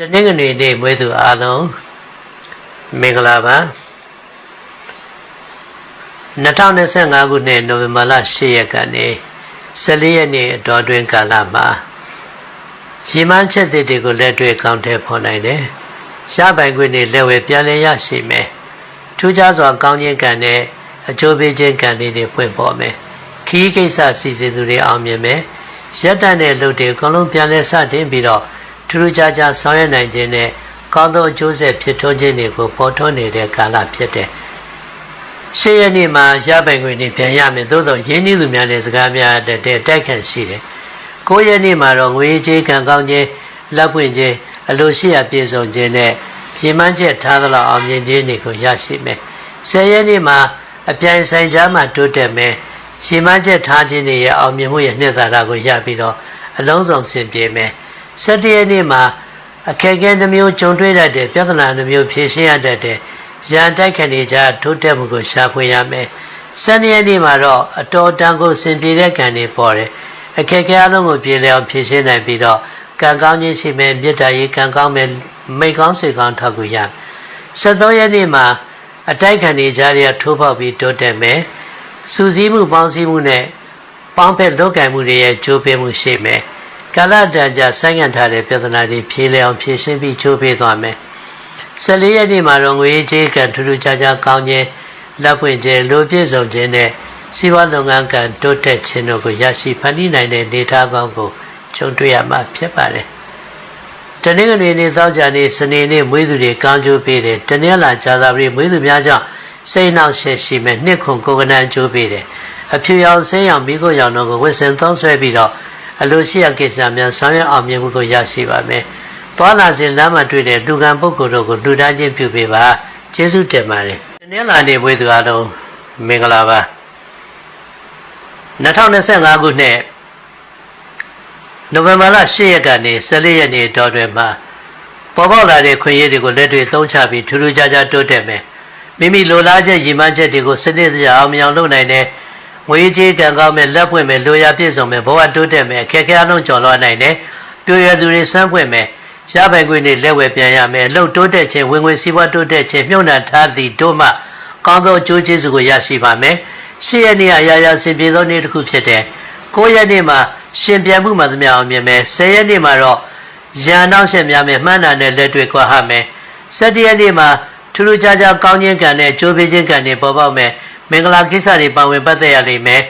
တနင်္ဂနွေနေ့မွေးသူအားလုံးမင်္ဂလာပါ2025ခုနှစ်နိုဝင်ဘာလ10ရက်ကနေ14ရက်နေ့အတော်တွင်ကာလမှာရီမန်းချက်တွေကိုလက်တွေ့ကောင်းတဲ့ဖော်နိုင်တယ်။ရှားပိုင်ခွင့်တွေလက်ဝဲပြန်လည်ရရှိမယ်။ထူးခြားစွာကောင်းခြင်းကံနဲ့အကျိုးပေးခြင်းကံတွေဖွင့်ပေါ်မယ်။ခီးကိစ္စစီစဉ်သူတွေအောင်မြင်မယ်။ရက်တန်တဲ့လူတွေအကုန်လုံးပြန်လည်စတင်ပြီးတော့ ထူးထူးခြားခြားဆောင်ရွက်နိုင်ခြင်းနဲ့ကောင်းသောအကျိုးဆက်ဖြစ်ထွန်းခြင်းတွေကိုပေါ်ထွန်းနေတဲ့ကာလဖြစ်တယ်။ရှေ့ရက်နေ့မှာရပိုင်ခွင့်တွေပြန်ရမယ်သို့သောရင်းနှီးသူများနဲ့စကားများတဲ့တိုက်ခန့်ရှိတယ်။ကိုးရက်နေ့မှာတော့ငွေကြေးကံကောင်းခြင်းလက်ပွင့်ခြင်းအလိုရှိရာပြည့်စုံခြင်းနဲ့ပြင်မှန်းချက်ထားသလောက်အောင်မြင်ခြင်းတွေကိုရရှိမယ်။ဆယ်ရက်နေ့မှာအပြိုင်ဆိုင်ကြားမှာတိုးတက်မယ်။ရှင်မချက်ထားခြင်းတွေရဲ့အောင်မြင်မှုရဲ့နှစ်သာရကိုရပြီးတော့အလုံးစုံဆင်ပြေမယ်။ ၁၇ရက်နေ့မှာအခက်အခဲတစ်မျိုးကြုံတွေ့တတ်တဲ့ပြဿနာတစ်မျိုးဖြေရှင်းရတတ်တဲ့ရန်တိုက်ခဏနေကြထိုးတက်မှုကိုရှာဖွေရမယ်။၁၂ရက်နေ့မှာတော့အတော်တန်ကိုဆင်ပြေတဲ့ကံတွေပေါ်တယ်။အခက်အခဲအလုံးကိုပြေလည်အောင်ဖြေရှင်းနိုင်ပြီးတော့ကံကောင်းခြင်းရှိမယ်မေတ္တာရေးကံကောင်းမယ်မိတ်ကောင်းဆွေကောင်းထောက်ကူရမယ်။၁၃ရက်နေ့မှာအတိုက်ခံနေကြရထိုးပေါက်ပြီးတိုးတက်မယ်။စူးစီးမှုပေါင်းစည်းမှုနဲ့ပေါင်းဖက်လုပ်ကံမှုတွေရဲ့ကြိုးပမ်းမှုရှိမယ်။ ကာလတန်ကြာဆိုင်းငံ့ထားတဲ့ပြဿနာတွေဖြေလျောင်ဖြေရှင်းပြီးချိုးပေးသွားမယ်။14ရက်နေ့မှာတော့ငွေကြေးကထူးထူးခြားခြားကောင်းခြင်းလက်ဖွင့်ခြင်းလူပြည့်စုံခြင်းနဲ့စီးပွားလုပ်ငန်းကတိုးတက်ခြင်းတို့ကိုရရှိဖန်တီးနိုင်တဲ့နေသားကောင်းကိုကြုံတွေ့ရမှာဖြစ်ပါတယ်။တနင်္ဂနွေနေ့သောကြာနေ့စနေနေ့မွေးသူတွေကောင်းကျိုးပေးတယ်။တနင်္လာကြာသပတေးမွေးသူများကြောင့်စိတ်နှောက်ရှက်ရှိမဲ့နှစ်ခွန်ကိုယ်ကနန်းကျိုးပေးတယ်။အဖြူရောင်ဆေးရောင်မိခိုးရောင်တို့ကိုဝစ်စင်သုံးဆွဲပြီးတော့ အလိုရှိရာကိစ္စများဆောင်ရွက်အောင်မြင်မှုကိုရရှိပါမယ်။သွားလာစဉ်လမ်းမှာတွေ့တဲ့လူကံပုဂ္ဂိုလ်တို့ကိုလူသားချင်းပြုပေးပါ။ကျေးဇူးတင်ပါတယ်။ဒီနေ့လာနေဝေသူအားလုံးမင်္ဂလာပါ။2025ခုနှစ်နိုဝင်ဘာလ10ရက်ကနေ14ရက်နေ့တော်တွင်မှာပေါ်ပေါက်လာတဲ့ခွင့်ရည်တွေကိုလက်တွေ့သုံးချပြီးထူးထူးခြားခြားတိုးတက်မယ်။မိမိလိုလားချက်ရည်မှန်းချက်တွေကိုစနစ်တကျအောင်မြင်အောင်လုပ်နိုင်တဲ့ ငွေကြေးကံကောင်းမဲ့လက်ပွင့်မဲ့လိုရာပြည့်စုံမဲ့ဘဝတိုးတက်မဲ့အခက်အခဲအလုံးကျော်လွှားနိုင်တယ်ပြိုရသူတွေစမ်းပွင့်မဲ့ရပိုင်ခွင့်တွေလက်ဝဲပြန်ရမယ်လှုပ်တိုးတက်ခြင်းဝင်ငွေစီးပွားတိုးတက်ခြင်းမြုပ်နှံထားသည့်တို့မှကောင်းသောအကျိုးကျေးဇူးကိုရရှိပါမယ်ရှစ်ရက်နေ့အရာရာစင်ပြေသောနေ့တစ်ခုဖြစ်တယ်ကိုးရက်နေ့မှာရှင်ပြန်မှုမှသမျှအောင်မြင်မယ်ဆယ်ရက်နေ့မှာတော့ရန်နောက်ဆက်များမယ်မှန်းတာနဲ့လက်တွေ့ကွာဟမယ်၁၇ရက်နေ့မှာထူးထူးခြားခြားကောင်းခြင်းကံနဲ့ကြိုးပေးခြင်းကံတွေပေါ်ပေါက်မယ် မင်္ဂလာကိစ္စတွေပါဝင်ပတ်သက်ရလိမ့်မယ်။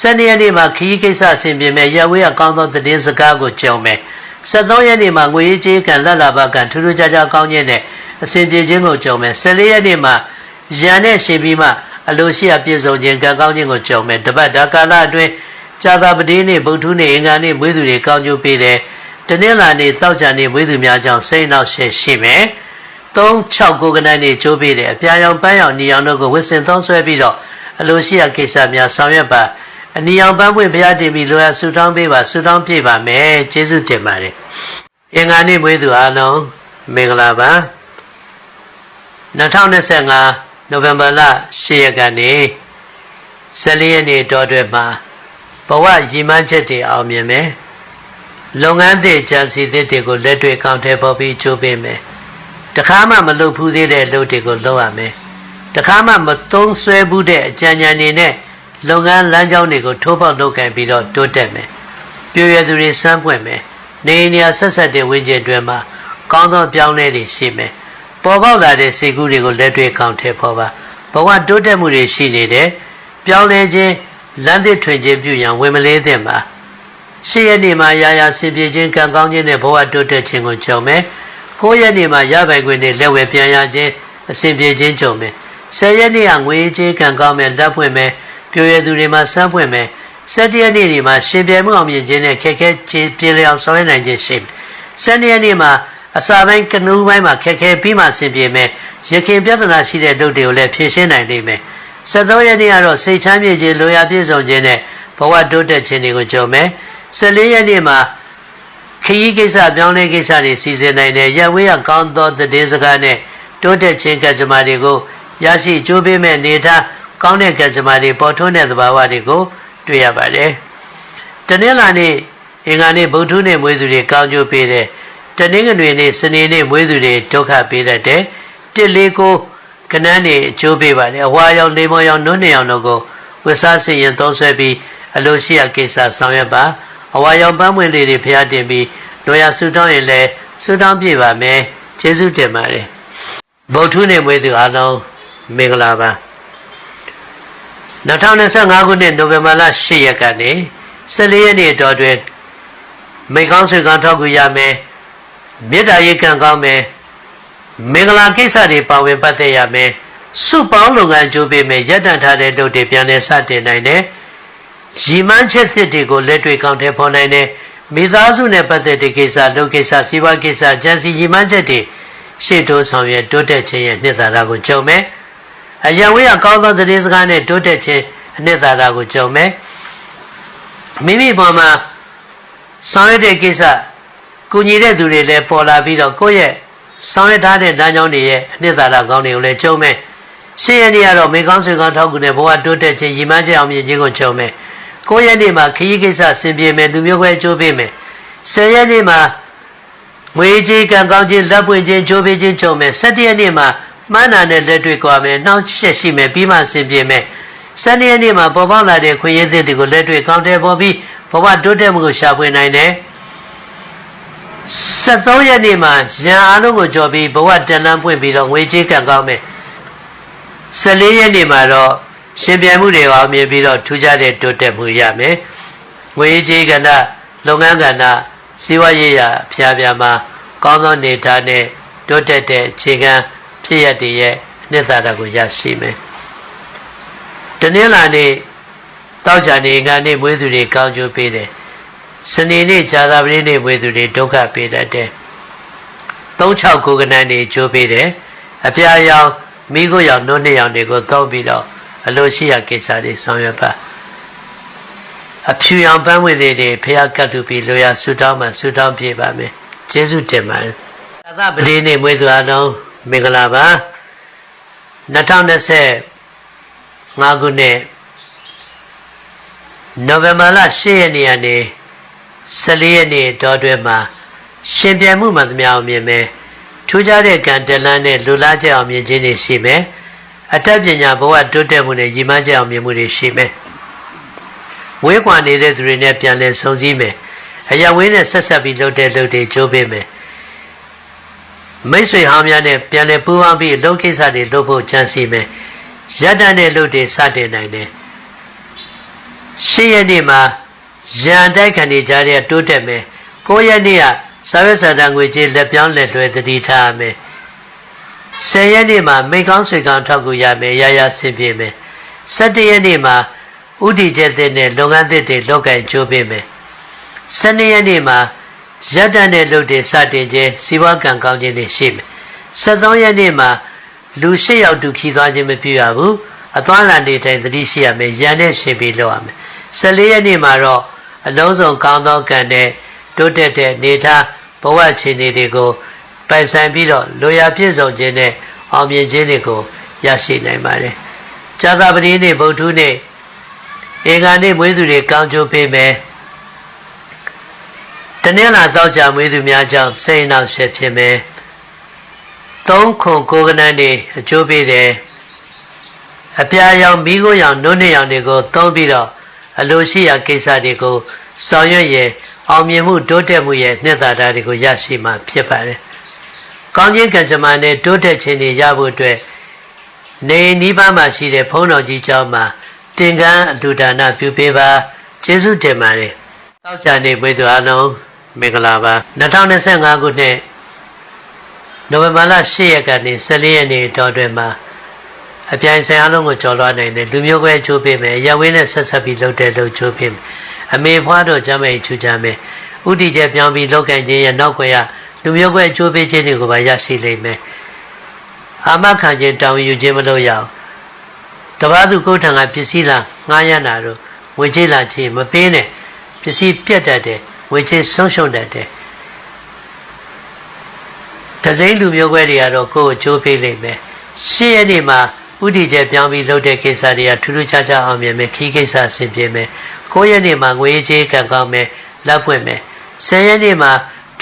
၁၂ရက်နေ့မှာခရီးကိစ္စဆင်ပြေမယ်။ရဝေးအကောင်းသောသတင်းစကားကိုကြုံမယ်။၁၃ရက်နေ့မှာငွေရေးကြေးကံလက်လာဘကံထူးထူးခြားခြားကောင်းခြင်းနဲ့အစဉ်ပြေခြင်းကိုကြုံမယ်။၁၄ရက်နေ့မှာရန်နဲ့ရှင်ပြီးမှအလိုရှိအပြည့်စုံခြင်းကံကောင်းခြင်းကိုကြုံမယ်။တပတ်ဒါကာလအတွင်းဇာတာပတိနေ့ဗုဒ္ဓနေ့အင်္ဂါနေ့မွေးသူတွေကောင်းကျိုးပေးတယ်။တနင်္လာနေ့သောကြာနေ့မွေးသူများကြောင့်စိတ်နှောက်ရှက်ရှိမယ်။ 3 6ကိုကနန်းနေကြိုးပေးတယ်အပြာရောင်ပန်းရောင်နီရောင်တို့ကိုဝစ်စင်သုံးဆွဲပြီးတော့အလိုရှိရာကိစ္စများဆောင်ရွက်ပါအနီအောင်ပန်းပွင့်ဘုရားတင်ပြီးလိုရဆူတောင်းပေးပါဆူတောင်းပြပါမယ်ကျေးဇူးတင်ပါတယ်အင်္ဂါနေ့မွေးသူအားလုံးမင်္ဂလာပါ2025နိုဝင်ဘာလ10ရက်ကနေ14ရက်နေ့တော်တွင်မှာဘဝရည်မှန်းချက်တွေအောင်မြင်မယ်လုပ်ငန်းသစ်ကြံစီသစ်တွေကိုလက်တွေ့ကောင်းထဲပေါ်ပြီးချိုးပေးမယ် တခါမှမလုပ်ဘူးသေးတဲ့လုပ်တွေကိုလုပ်ရမယ်တခါမှမသုံးဆွဲဘူးတဲ့အကြံဉာဏ်တွေနဲ့လုပ်ငန်းလမ်းကြောင်းတွေကိုထိုးပေါက်လုပ်ကင်ပြီးတော့တိုးတက်မယ်ပြည့်ရသူတွေစမ်းပွင့်မယ်နေနေရာဆက်ဆက်တဲ့ဝင်းကျင်တွင်မှာကောင်းသောပြောင်းလဲတွေရှိမယ်ပေါ်ပေါက်လာတဲ့စိတ်ကူးတွေကိုလက်တွေ့ကောင်းထည့်ဖော်ပါဘဝတိုးတက်မှုတွေရှိနေတယ်ပြောင်းလဲခြင်းလမ်းသစ်ထွင်ခြင်းပြုရန်ဝင်မလေးသင့်ပါရှေ့ရက်နေ့မှာရာရာဆင်ပြေခြင်းကံကောင်းခြင်းနဲ့ဘဝတိုးတက်ခြင်းကိုကြုံမယ် ကိုးရက်နေ့မှာရပိုင်ခွင့်နဲ့လက်ဝဲပြန်ရခြင်းအစဉ်ပြေခြင်းကြုံမယ်ဆယ်ရက်နေ့ကငွေကြေးကံကောင်းမယ်လက်ဖွင့်မယ်ပြိုရသူတွေမှာစမ်းဖွင့်မယ်၁၇ရက်နေ့တွေမှာရှင်ပြဲမှုအောင်မြင်ခြင်းနဲ့ခက်ခဲချင်းပြေလျောင်ဆောင်ရွက်နိုင်ခြင်းရှိမယ်၁၂ရက်နေ့မှာအစာပိုင်းကနူးပိုင်းမှာခက်ခဲပြီးမှဆင်ပြေမယ်ရခင်ပြဿနာရှိတဲ့ဒုတ်တွေကိုလည်းဖြေရှင်းနိုင်လိမ့်မယ်၁၃ရက်နေ့ကတော့စိတ်ချမ်းမြေ့ခြင်းလိုရာပြည့်စုံခြင်းနဲ့ဘဝတိုးတက်ခြင်းတွေကိုကြုံမယ်၁၄ရက်နေ့မှာ ခရီးကိစ္စပြောင်းလဲကိစ္စတွေစီစဉ်နိုင်တယ်ရဝေးရကောင်းသောတည်စကားနဲ့တိုးတက်ခြင်းကကြမ္မာတွေကိုရရှိကြိုးပေးမဲ့နေထားကောင်းတဲ့ကံကြမ္မာတွေပေါ်ထွန်းတဲ့သဘာဝတွေကိုတွေ့ရပါတယ်။တနင်္လာနေ့အင်္ဂါနေ့ဗုဒ္ဓနေ့မွေးသူတွေကောင်းကျိုးပေးတယ်။ရတနင်္ဂနွေနေ့စနေနေ့မွေးသူတွေဒုက္ခပေးတတ်တယ်တစ်လေးကိုကနန်းနေအကျိုးပေးပါတယ်အဝါရောင်လေမောင်ရောင်နုံးနေရောင်တို့ကိုဝိစားစီရင်သုံးဆွဲပြီးအလိုရှိရာကိစ္စဆောင်ရွက်ပါ အဝါရောင်ပန်းမွေလေးတွေဖျားတင်ပြီးလိုရာဆူတောင်းရင်လည်းဆူတောင်းပြပါမယ်ကျေးဇူးတင်ပါတယ်ဗုဒ္ဓနေ့မွေးသူအားလုံးမင်္ဂလာပါ2025ခုနှစ်နိုဝင်ဘာလ10ရက်ကနေ14ရက်နေ့အတော်တွင်မိကောင်းဆွေကောင်းထောက်ကူရမယ်မေတ္တာရိကံကောင်းမယ်မင်္ဂလာကိစ္စတွေပါဝင်ပတ်သက်ရမယ်စုပေါင်းလုပ်ငန်းကြိုးပေးမယ်ရပ်တန့်ထားတဲ့လုပ်တွေပြန်လည်စတင်နိုင်တယ် ရီမန်းချက်သစ်တွေကိုလက်တွေ့ကောင်းထဲပေါ်နိုင်တယ်မိသားစုနဲ့ပတ်သက်တဲ့ကိစ္စလုပ်ကိစ္စစီးပွားကိစ္စဂျန်စီရီမန်းချက်တွေရှေ့တိုးဆောင်ရွက်တိုးတက်ခြင်းရဲ့နှစ်သာရကိုကြုံမယ်အယံဝေးအကောင်းသောသတင်းစကားနဲ့တိုးတက်ခြင်းအနှစ်သာရကိုကြုံမယ်မိမိပေါ်မှာဆောင်ရွက်တဲ့ကိစ္စကုညီတဲ့သူတွေလည်းပေါ်လာပြီးတော့ကိုယ့်ရဲ့ဆောင်ရွက်ထားတဲ့လမ်းကြောင်းတွေရဲ့အနှစ်သာရကောင်းတွေကိုလည်းကြုံမယ်ရှင်းရနေရတော့မေကောင်းဆွေကောင်းထောက်ကူတဲ့ဘဝတိုးတက်ခြင်းရည်မှန်းချက်အောင်မြင်ခြင်းကိုကြုံမယ် ကိုယ့်ရဲ့နေ့မှာခရီးကိစ္စဆင်ပြေမယ်လူမျိုးခွဲကြိုးပေးမယ်ဆယ်ရက်နေ့မှာငွေကြေးကံကောင်းခြင်းလက်ပွင့်ခြင်းကြိုးပေးခြင်းကြုံမယ်၁၇ရက်နေ့မှာမှန်းနာနဲ့လက်တွေ့ကြွားမယ်နှောင့်ချက်ရှိမယ်ပြီးမှဆင်ပြေမယ်၁၂ရက်နေ့မှာပေါ်ပေါက်လာတဲ့ခွင့်ရသစ်တွေကိုလက်တွေ့ကောင်းတယ်ပေါ်ပြီးဘဝတိုးတက်မှုကိုရှာဖွေနိုင်တယ်73ရက်နေ့မှာရန်အားလုံးကိုကြော်ပြီးဘဝတန်လန်းပွင့်ပြီးတော့ငွေကြေးကံကောင်းမယ်14ရက်နေ့မှာတော့ ရှင်ပြန်မှုတွေအောင်မြင်ပြီးတော့ထူးခြားတဲ့တိုးတက်မှုရမယ်ငွေကြေးကဏ္ဍလုပ်ငန်းကဏ္ဍစီးပွားရေးရာဖျားပြားမှာကောင်းသောနေထားနဲ့တိုးတက်တဲ့ခြေခံဖြစ်ရတဲ့ရဲ့အနှစ်သာရကိုရရှိမယ်တနင်္လာနေ့တောက်ကြနေငါနေ့မွေးသူတွေကောင်းကျိုးပေးတယ်စနေနေ့ဇာတာပတိနေ့မွေးသူတွေဒုက္ခပေးတတ်တယ်36ကိုကနန်းတွေကျိုးပေးတယ်အပြာရောင်မိကိုရောင်နှုတ်နှစ်ရောင်တွေကိုသုံးပြီးတော့ အလိုရှိရာကိစ္စတွေဆောင်ရွက်ပါအဖြူရောင်ပန်းဝင်လေးတွေဖះကတ်တူပြီးလိုရာဆူတောင်းမှဆူတောင်းပြပါမယ်ကျေးဇူးတင်ပါတယ်သာသပတိနေ့မွေးသူအလုံးမင်္ဂလာပါ2025ခုနှစ်နိုဝင်ဘာလ10ရက်နေ့ကနေ14ရက်နေ့တောတွဲမှာရှင်ပြန်မှုမှသမျှအောင်မြင်မယ်ထူးခြားတဲ့ကံတလန်းနဲ့လူလားချက်အောင်မြင်ခြင်းတွေရှိမယ် အတတ်ပညာဘဝတိုးတက်မှုနဲ့ရည်မှန်းချက်အောင်မြင်မှုတွေရှိမယ်ဝေးကွာနေတဲ့သူတွေနဲ့ပြန်လည်ဆုံစည်းမယ်အရာဝေးနဲ့ဆက်ဆက်ပြီးလှုပ်တဲ့လှုပ်တွေကြိုးပေးမယ်မိတ်ဆွေဟောင်းများနဲ့ပြန်လည်ပူးပေါင်းပြီးအလုပ်ကိစ္စတွေလုပ်ဖို့ကြံစည်မယ်ရတ္တနဲ့လှုပ်တွေစတင်နိုင်တယ်ရှေ့ရက်နေ့မှာရန်တိုက်ခံနေကြတဲ့တိုးတက်မယ်ကိုရက်နေ့ကစာရွက်စာတမ်းငွေကြေးလက်ပြောင်းလက်လွှဲသတိထားရမယ် ဆယ်ရက်နေ့မှာမိကောင်းဆွေကောင်းထောက်ကူရမယ်ရရဆင်ပြေမယ်၁၇ရက်နေ့မှာဥတီကျက်တဲ့နဲ့လုပ်ငန်းသစ်တွေလောက်ကင်ချိုးပေးမယ်၁၂ရက်နေ့မှာရက်တန်တဲ့လုပ်တွေစတင်ခြင်းစီးပွားကံကောင်းခြင်းတွေရှိမယ်၁၃ရက်နေ့မှာလူ၈ယောက်တူခီးသွားခြင်းမပြုရဘူးအသွားလန်တွေတိုင်သတိရှိရမယ်ရန်နဲ့ရှင်ပြီးလုပ်ရမယ်14ရက်နေ့မှာတော့အလုံးစုံကောင်းသောကံနဲ့တိုးတက်တဲ့နေထားဘဝခြေနေတွေကို ပိုင်ဆိုင်ပြီးတော့လိုရာပြည့်စုံခြင်းနဲ့အောင်မြင်ခြင်းတွေကိုရရှိနိုင်ပါတယ်။ဇာတာပတိနေ့ဗုဒ္ဓနေ့ဧကနေ့မွေးသူတွေကောင်းကျိုးပေးမယ်။တနင်္လာသောကြာမွေးသူများကြောင့်စိတ်နှောက်ရှက်ဖြစ်မယ်။သုံးခွန်ကိုကနန်းတွေအကျိုးပေးတယ်။အပြာရောင်မိခိုးရောင်နှုတ်နှစ်ရောင်တွေကိုသုံးပြီးတော့အလိုရှိရာကိစ္စတွေကိုဆောင်ရွက်ရအောင်မြင်မှုတိုးတက်မှုရဲ့နှစ်သာရတွေကိုရရှိမှဖြစ်ပါတယ်။ ကောင်းခြင်းကံကြမ္မာနဲ့တိုးတက်ခြင်းတွေရဖို့အတွက်နေနိဗ္ဗာန်မှာရှိတဲ့ဘုန်းတော်ကြီးကျောင်းမှာသင်္ကန်းအတူဒါနပြုပေးပါကျေးဇူးတင်ပါတယ်။တောက်ကြနေပွေသူအလုံးမင်္ဂလာပါ2025ခုနှစ်နိုဝင်ဘာလ10ရက်ကနေ14ရက်နေ့တောတွင်မှာအပြိုင်ဆိုင်အလုံးကိုကြော်လွှားနိုင်တယ်လူမျိုးကွဲချိုးပေးမယ်ရဝင်းနဲ့ဆက်ဆက်ပြီးလှုပ်တဲ့လှုပ်ချိုးပေးမယ်အမေဖွားတို့ကျမ်းမဲ့ချူကြမယ်ဥတီကျပြောင်းပြီးလောက်ကန်ခြင်းရဲ့နောက်ွယ်ရ လူမျိုးကွဲချိုးပေးခြင်းတွေကိုပါရရှိလိမ့်မယ်အာမခံခြင်းတောင်းယူခြင်းမလုပ်ရအောင်တပားသူကိုယ်ထံကပစ္စည်းလာငှားရနာတို့ဝေချေလာခြင်းမပေးနဲ့ပစ္စည်းပြတ်တတ်တယ်ဝေချေဆုံးရှုံးတတ်တယ်တစိမ့်လူမျိုးကွဲတွေကတော့ကိုယ်ကိုချိုးပေးလိမ့်မယ်ရှေ့ရက်နေ့မှာဥတီကျပြောင်းပြီးလုပ်တဲ့ကိစ္စတွေကထူးထူးခြားခြားအောင်မြင်မယ်ခီးကိစ္စဆင်ပြေမယ်9ရက်နေ့မှာငွေကြေးကံကောင်းမယ်လက်ဖွင့်မယ်10ရက်နေ့မှာ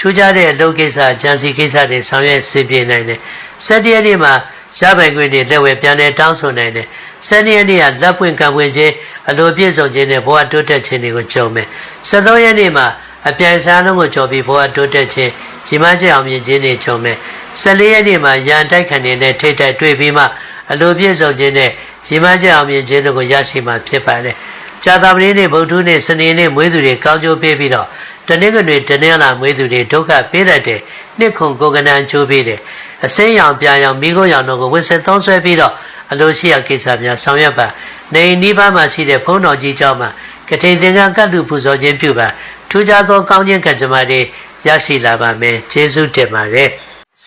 ထထူးခြားတဲ့အလုပ်ကိစ္စဂျန်စီကိစ္စတွေဆောင်ရွက်ဆင်ပြေနိုင်တယ်။၁၇ရက်နေ့မှာရပိုင်ခွင့်တွေလက်ဝဲပြန်လဲတောင်းဆိုနိုင်တယ်။၁၂ရက်နေ့ကလက်ပွင့်ကံပွင့်ခြင်းအလိုပြည့်စုံခြင်းနဲ့ဘဝတိုးတက်ခြင်းတွေကိုကြုံမယ်။၁၃ရက်နေ့မှာအပြိုင်စားလုံးကိုကြော်ပြီးဘဝတိုးတက်ခြင်းရီမန်းချက်အောင်မြင်ခြင်းတွေကြုံမယ်။၁၄ရက်နေ့မှာရန်တိုက်ခံနေတဲ့ထိတ်တိုက်တွေ့ပြီးမှအလိုပြည့်စုံခြင်းနဲ့ရီမန်းချက်အောင်မြင်ခြင်းတို့ကိုရရှိမှဖြစ်ပါတယ်။ကြာသပတေးနေ့ဗုဒ္ဓနေ့စနေနေ့မွေးသူတွေကောင်းကျိုးပေးပြီးတော့ တနေ့ကနေ့တနေ့လာမွေးသူတွေဒုက္ခပေးတတ်တယ်နှစ်ခုကိုကနန်ချိုးပေးတယ်အစင်းရောင်ပြာရောင်မိခိုးရောင်တို့ကိုဝစ်ဆက်သုံးဆွဲပြီးတော့အလိုရှိရာကိစ္စများဆောင်ရွက်ပါနေနီးပါးမှာရှိတဲ့ဘုန်းတော်ကြီးเจ้าမှာကထိန်သင်္ကန်းကတ်လူပူဇော်ခြင်းပြုပါထူးခြားသောကောင်းခြင်းကံကြမ္မာတွေရရှိလာပါမယ်ကျေးဇူးတင်ပါတယ်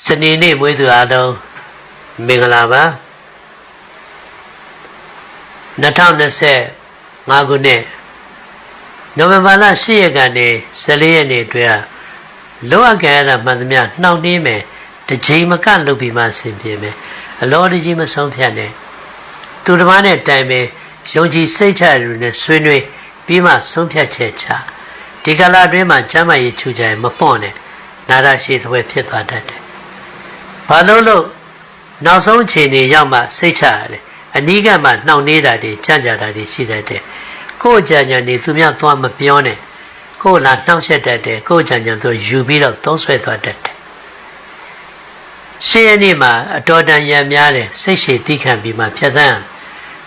စနေနေ့မွေးသူအားလုံးမင်္ဂလာပါ2025ခုနှစ် နိုဝင်ဘာလ10ရက်ကနေ14ရက်နေ့အတွင်းလောအပ်ကြရတာမှန်သမျှနှောင့်နှေးမယ်တစ်ချိန်မကလုပ်ပြီးမှဆင်ပြေမယ်အလောတကြီးမဆုံးဖြတ်နဲ့သူတစ်ပါးနဲ့တိုင်ပင်ယုံကြည်စိတ်ချရနဲ့ဆွေးနွေးပြီးမှဆုံးဖြတ်ချက်ချဒီကလာအတွင်းမှာကျမ်းမာရေးချူကြရင်မပွန့်နဲ့နာရရှိသွဲဖြစ်သွားတတ်တယ်ဘာလို့လို့နောက်ဆုံးအချိန်တွေရောက်မှစိတ်ချရတယ်အနီးကမှနှောင့်နှေးတာတွေကြံ့ကြတာတွေရှိတတ်တယ် ကိုယ်ကြံကြံနေသူများသွားမပြောနဲ့ကိုယ်လာနှောင့်ယှက်တတ်တယ်ကိုယ်ကြံကြံသူယူပြီးတော့သုံးဆွဲသွားတတ်တယ်ရှင်းရနေ့မှာအတော်တန်ရံများတယ်စိတ်ရှည်တိခံပြီးမှဖြတ်သန်း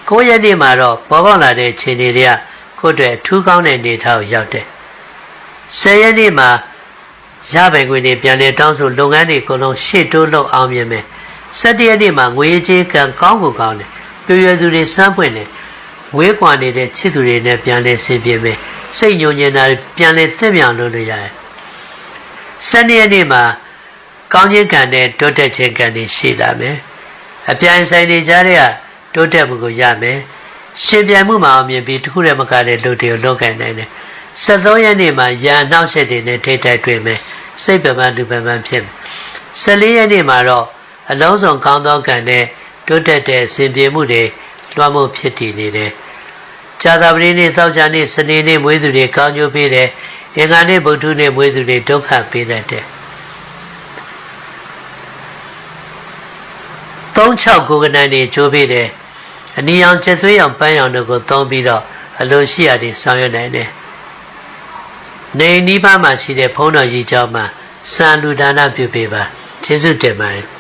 ကိုရက်နေ့မှာတော့ပေါ်ပေါက်လာတဲ့ခြေနေတွေကကိုယ့်အတွက်ထူးကောင်းတဲ့နေထားကိုရောက်တယ်ဆယ်ရက်နေ့မှာရပိုင်ခွင့်တွေပြန်လဲတောင်းဆိုလုပ်ငန်းတွေအကုန်လုံးရှေ့တိုးလုပ်အောင်မြင်မယ်၁၇ရက်နေ့မှာငွေကြေးကံကောင်းကိုကောင်းတယ်ပြည့်ရသူတွေစမ်းပွင့်တယ် ဝေးကွာနေတဲ့ချစ်သူတွေနဲ့ပြန်လဲဆင်ပြေမယ်စိတ်ညှို့ညင်တာပြန်လဲသင့်မြောင်လုပ်လို့ရတယ်၁၂ရက်နေ့မှာကောင်းခြင်းကံနဲ့တိုးတက်ခြင်းကံတွေရှိလာမယ်အပြိုင်ဆိုင်တွေကြားတဲ့ကတိုးတက်မှုကိုရမယ်ရှင်ပြိုင်မှုမှာအောင်မြင်ပြီးတစ်ခုတည်းမကတဲ့လူတွေကိုလုပ်ကိုင်နိုင်တယ်73ရက်နေ့မှာရန်နှောက်ရက်တွေနဲ့ထိတိုက်တွေ့မယ်စိတ်ပပန်းလူပပန်းဖြစ်မယ်14ရက်နေ့မှာတော့အလုံးစုံကောင်းသောကံနဲ့တိုးတက်တဲ့အစဉ်ပြေမှုတွေ လွှမ်းမိုးဖြစ်တည်နေတယ်။ကြာသပတေးနေ့သောကြာနေ့စနေနေ့မွေးသူတွေကောင်းကျိုးပေးတယ်။အင်္ဂါနေ့ဗုဒ္ဓနေ့မွေးသူတွေဒုက္ခပေးတတ်တယ်။36ကိုကနိုင်တွေချိုးပေးတယ်။အနီရောင်ချက်သွေးရောင်ပန်းရောင်တို့ကိုသုံးပြီးတော့အလိုရှိရာတွေဆောင်ရွက်နိုင်တယ်။နေနီးပါးမှာရှိတဲ့ဘုန်းတော်ကြီးကျောင်းမှာစံလူဒါနပြုပေးပါ။ကျေးဇူးတင်ပါတယ်။